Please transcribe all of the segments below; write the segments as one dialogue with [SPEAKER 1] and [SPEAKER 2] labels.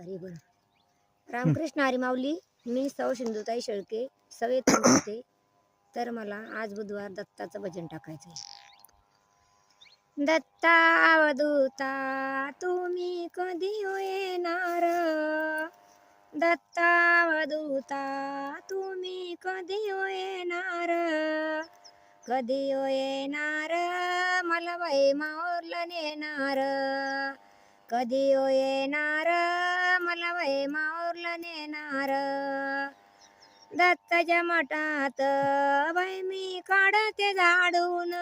[SPEAKER 1] भारी बरं. रामकृष्ण हरी माऊली मी सौ सिंधुताई शेळके सवेतून बोलते तर मला आज बुधवार दत्ताचं भजन टाकायचंय. दत्ता अवधूता तुम्ही कधी येणार? दत्ता अवधूता तुम्ही कधी येणार? कधी येणार? मला बाई माऊरला नेणार. कधी ओ येणार? मला वय माऊरला नेणार. दत्ताच्या मठात बाई मी काढते झाडून.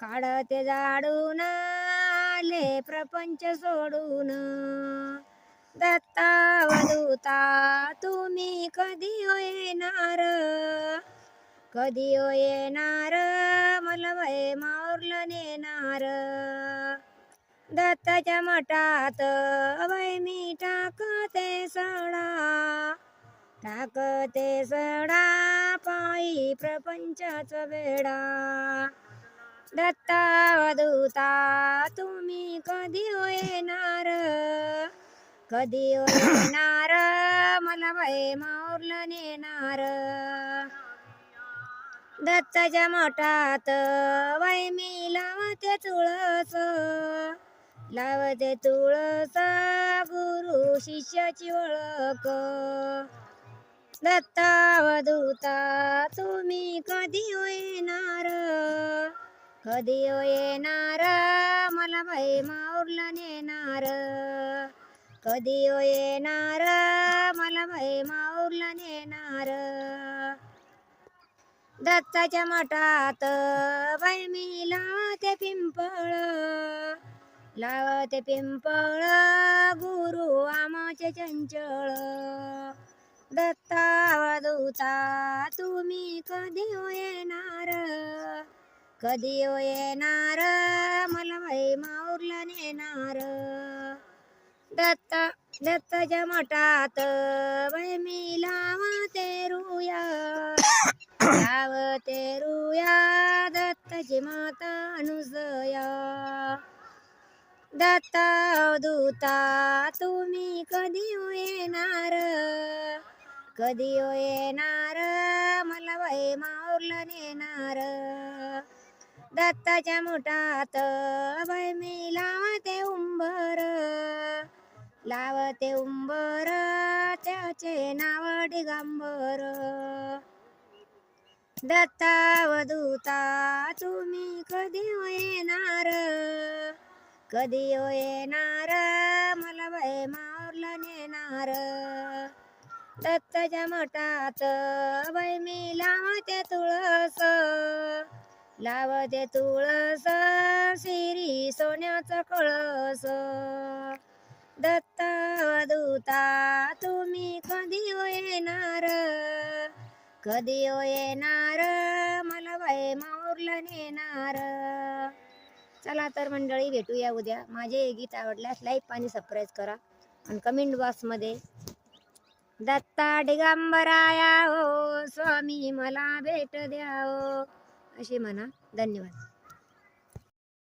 [SPEAKER 1] काढते झाडून आले प्रपंच सोडून. दत्ता वधूता तुम्ही कधी ओ येणार? कधी ओ येणार? मला वय माऊरला नेणार. दत्ताच्या मठात अवय मी टाकते सडा टाकते सडा पायी प्रपंचाच वेडा दत्ता तुम्ही कधी येणार? कधी येणार? मला बाई माऊरला नेणार. दत्ताच्या मठात वय मी लावते तुळस लावते तुळसा गुरु शिष्याची ओळख. दत्तावधूता तुम्ही कधी येणार? कधी येणार? मला बाई माऊरला नेणार. कधी येणार? मला बाई माऊरला नेणार. दत्ताच्या मठात बाई मी लावते पिंपळ. लावते पिंपळ गुरु आमचे चंचळ. दत्तावधूता तुम्ही कधी येणार? कधी येणार? मला बाई माऊरला नेणार. दत्ता दत्ताच्या मठात बाई मी लावते रुया. लाव ते रुया दत्ताची माता अनुसया दत्ता दूता तुम्ही कधी येणार? कधी येणार? मला बाई माऊरला नेणार. दत्ताच्या मुठात बाई मी लावते उंबर. लावते उंबर त्याचे नाव दिगंबर. दत्ता वधूता तुम्ही कधी येणार? कधी येणार? मला बाई माऊरला नेणार. दत्ताच्या मठात बाई मी लावते तुळस. लावते तुळस शिरी सोन्याचा कळस. दत्ता वधूता तुम्ही कधी येणार? कधी येणार? मला बाई माऊरला नेणार. चला तर मंडळी भेटूया उद्या. माझे हे गीत आवडल्यास लाईक आणि सबस्क्राईब करा. आणि कमेंट बॉक्समध्ये दत्ता दिगंबराया हो स्वामी मला भेट द्या हो. असे म्हणा. धन्यवाद.